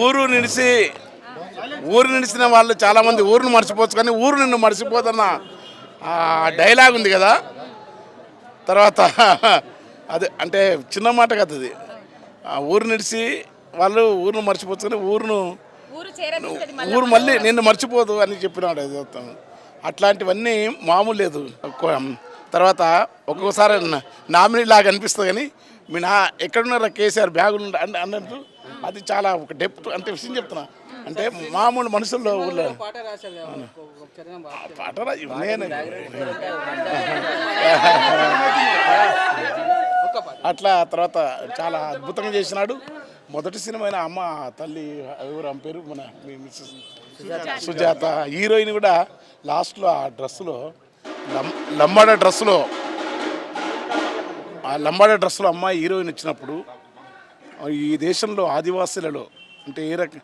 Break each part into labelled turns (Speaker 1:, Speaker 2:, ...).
Speaker 1: ఊరు నిడిసి ఊరు నిడిచిన వాళ్ళు చాలామంది ఊరిని మర్చిపోవచ్చు కానీ ఊరు నిన్ను మర్చిపోదన్న ఆ డైలాగ్ ఉంది కదా? తర్వాత అదే అంటే చిన్న మాట కదా అది. ఆ ఊరు నిడిచి వాళ్ళు ఊరిని మర్చిపోవచ్చు కానీ ఊరును
Speaker 2: ఊరు మళ్ళీ.
Speaker 1: నిన్ను మర్చిపోదు అని చెప్పినాడు అది మొత్తం. అట్లాంటివన్నీ మామూలు లేదు. తర్వాత ఒక్కొక్కసారి నామినీ లాగా అనిపిస్తుంది కానీ మీ నా ఎక్కడున్నారా కేసీఆర్ బ్యాగులు అన్నట్టు అది చాలా ఒక డెప్త్ అంటే విషయం చెప్తున్నా. అంటే మామూలు మనుషుల్లో ఊళ్ళో
Speaker 3: పాట
Speaker 1: నేను. అట్లా తర్వాత చాలా అద్భుతంగా చేసినాడు. మొదటి సినిమా అయిన అమ్మ తల్లి ఎవరు ఆమె పేరు? మన మీ మిస్సెస్ సుజాత. హీరోయిన్ కూడా లాస్ట్లో ఆ డ్రెస్సులో లం లంబాడ డ్రెస్సులో ఆ లంబాడ డ్రెస్సులో అమ్మాయి హీరోయిన్ వచ్చినప్పుడు ఈ దేశంలో ఆదివాసులలో అంటే ఏ రక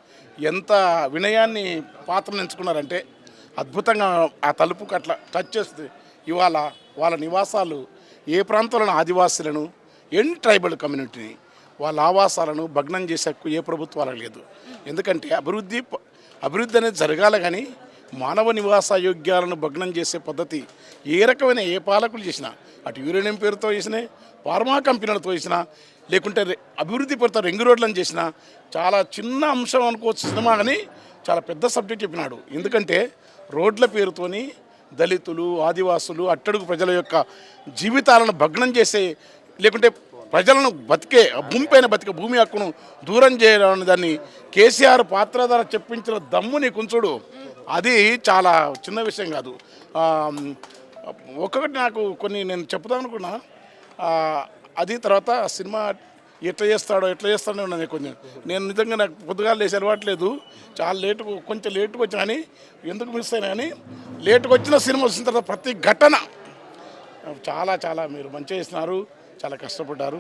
Speaker 1: ఎంత వినయాన్ని పాత్రను ఎంచుకున్నారంటే అద్భుతంగా ఆ తలుపుకు అట్లా టచ్ చేస్తుంది ఇవాళ వాళ్ళ నివాసాలు ఏ ప్రాంతంలో ఆదివాసులను ఎన్ ట్రైబల్ కమ్యూనిటీని వాళ్ళ ఆవాసాలను భగ్నం చేసే హక్కు ఏ ప్రభుత్వాలకు లేదు. ఎందుకంటే అభివృద్ధి అభివృద్ధి అనేది జరగాలి కానీ మానవ నివాస యోగ్యాలను భగ్నం చేసే పద్ధతి ఏ రకమైన ఏ పాలకులు చేసినా అటు యూరేనియం పేరుతో చేసినా ఫార్మా కంపెనీలతో చేసినా లేకుంటే అభివృద్ధి పేరుతో రింగ్ రోడ్లను చేసినా చాలా చిన్న అంశం అనుకోవచ్చు సినిమా కానీ చాలా పెద్ద సబ్జెక్ట్ చెప్పినాడు. ఎందుకంటే రోడ్ల పేరుతోని దళితులు ఆదివాసులు అట్టడుగు ప్రజల యొక్క జీవితాలను భగ్నం చేసే లేకుంటే ప్రజలను బతికే భూమి పైన బతికే భూమి హక్కును దూరం చేయడం దాన్ని కేసీఆర్ పాత్ర ద్వారా చెప్పించిన దమ్ము నీ కుంచుడు. అది చాలా చిన్న విషయం కాదు. ఒక్కొక్కటి నాకు కొన్ని నేను చెప్తాను అనుకున్నా. అది తర్వాత సినిమా ఎట్లా చేస్తాడో ఎట్లా చేస్తాడో ఉన్నది కొంచెం. నేను నిజంగా నాకు పొద్దుగా లేచి అలవాట్లేదు చాలా లేటు కొంచెం లేటుగా వచ్చిన కానీ ఎందుకు మిస్ అయినా కానీ లేటుగా వచ్చిన సినిమా వచ్చిన తర్వాత ప్రతి ఘటన చాలా చాలా మీరు మంచిగా చేస్తున్నారు. చాలా కష్టపడ్డారు.